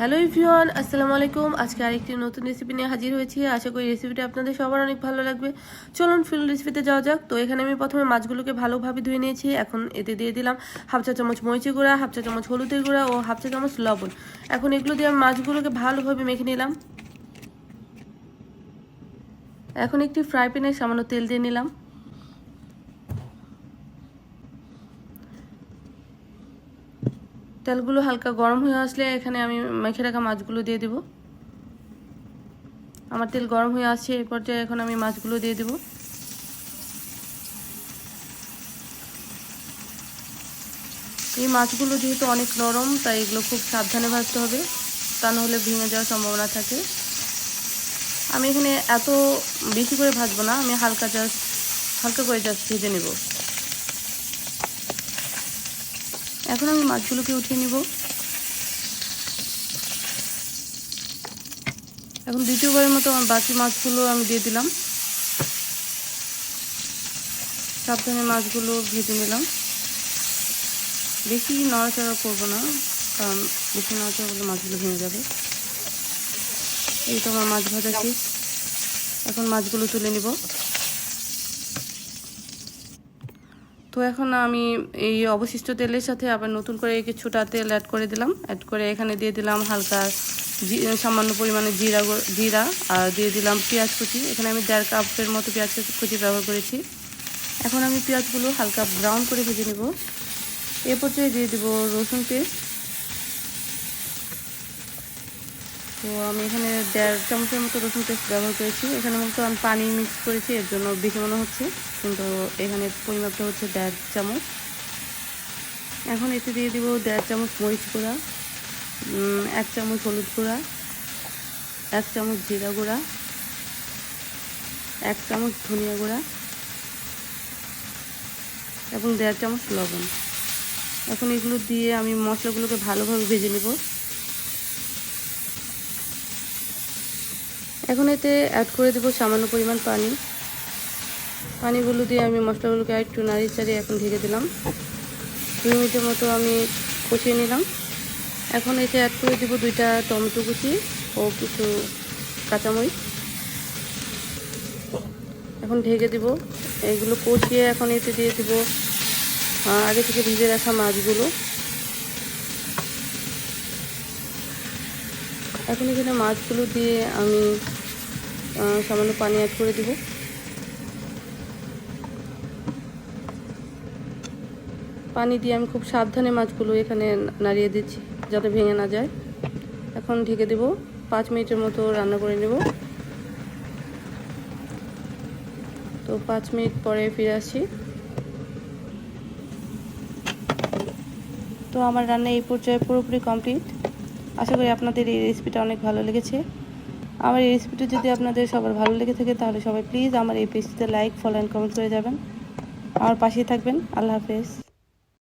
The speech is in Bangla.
হ্যালো ইভিওয়ান আসসালামু আলাইকুম। আজকে আরেকটি নতুন রেসিপি নিয়ে হাজির হয়েছি। আশা করি রেসিপিটা আপনাদের সবার অনেক ভালো লাগবে। চলুন ফুল রেসিপিতে যাওয়া যাক। তো এখানে আমি প্রথমে মাছগুলোকে ভালোভাবে ধুয়ে নিয়েছি। এখন এতে দিয়ে দিলাম হাফ চা চামচ মরিচি গুঁড়া, হাফ চা চামচ হলুদের গুঁড়া ও হাফ চা চামচ লবণ। এখন এগুলো দিয়ে আমি মাছগুলোকে ভালোভাবে মেখে নিলাম। এখন একটি ফ্রাই প্যানে সামান্য তেল দিয়ে নিলাম। তেলগুলো হালকা গরম হয়ে আসলে এখানে আমি মেখে রাখা মাছগুলো দিয়ে দেব। আমার তেল গরম হয়ে আসছে, এই পর্যায়ে এখন আমি মাছগুলো দিয়ে দেব। এই মাছগুলো যেহেতু অনেক নরম, তাই এগুলো খুব সাবধানে ভাজতে হবে। তা নাহলে ভেঙে যাওয়ার সম্ভাবনা থাকে। আমি এখানে এত বেশি করে ভাজবো না, আমি হালকা জাস্ট হালকা করে জাস্ট ভেজে নেব। এখন আমি মাছগুলোকে উঠিয়ে নিব। এখন দ্বিতীয়বারের মতো আমার বাকি মাছগুলো আমি দিয়ে দিলাম। সাবধানে মাছগুলো ভেজে নিলাম। বেশি নড়াচড়া করব না, কারণ বেশি নড়াচড়া করলে মাছগুলো ভেঙে যাবে। এই তো আমার মাছ ভাজা শেষ। এখন মাছগুলো তুলে নিব তো এখন আমি এই অবশিষ্ট তেলের সাথে আবার নতুন করে কিছুটা তেল অ্যাড করে দিলাম। অ্যাড করে এখানে দিয়ে দিলাম হালকা সামান্য পরিমাণে জিরা জিরা আর দিয়ে দিলাম পেঁয়াজ কুচি। এখানে আমি দেড় কাপের মতো পেঁয়াজ কুচি ব্যবহার করেছি। এখন আমি পেঁয়াজগুলো হালকা ব্রাউন করে ভেজে নেব। এরপর দিয়ে দেবো রসুন পেস্ট। তো আমি এখানে দেড় চামচের মতো রসুন পেস্ট ব্যবহার করেছি। এখানে মূলত আমি পানি মিক্স করেছি, এর জন্য বেশি মনে হচ্ছে। কিন্তু এখানে পরিমাপটা হচ্ছে দেড় চামচ। এখন এতে দিয়ে দিব দেড় চামচ মরিচ গুঁড়া এক চামচ হলুদ গুঁড়া, এক চামচ জিরা গুঁড়া, এক চামচ ধনিয়া গুঁড়া, এবং দেড় চামচ লবণ। এখন এগুলো দিয়ে আমি মশলাগুলোকে ভালোভাবে ভেজে নেব। এখন এতে অ্যাড করে দেবো সামান্য পরিমাণ পানি। পানিগুলো দিয়ে আমি মশলাগুলোকে একটু নাড়িয়ে চাড়িয়ে এখন ঢেকে দিলাম। দুই মিনিটের মতো আমি কষিয়ে নিলাম। এখন এতে অ্যাড করে দেবো দুইটা টমেটো কুচি ও কিছু কাঁচামরিচ। এখন ঢেকে দিব। এইগুলো কষিয়ে এখন এতে দিয়ে দেবো আগে থেকে ভিজে রাখা মাছগুলো। এখন এখানে মাছগুলো দিয়ে আমি সামান্য পানি অ্যাড করে দিব। পানি দিয়ে আমি খুব সাবধানে মাছগুলো এখানে নাড়িয়ে দিচ্ছি, যাতে ভেঙে না যায়। এখন ঢেকে দেব, পাঁচ মিনিটের মতো রান্না করে নেব। তো পাঁচ মিনিট পরে ফিরে আসি তো আমার রান্না এই পর্যায়ে পুরোপুরি কমপ্লিট আশা করি আপনাদের এই রেসিপিটা অনেক ভালো লেগেছে। আমার এই রেসিপিটা যদি আপনাদের সবার ভালো লেগে থাকে, তাহলে সবাই প্লিজ আমার এই পেজটিতে লাইক ফলো অ্যান্ড কমেন্ট করে যাবেন। আমার পাশেই থাকবেন। আল্লাহ হাফেজ।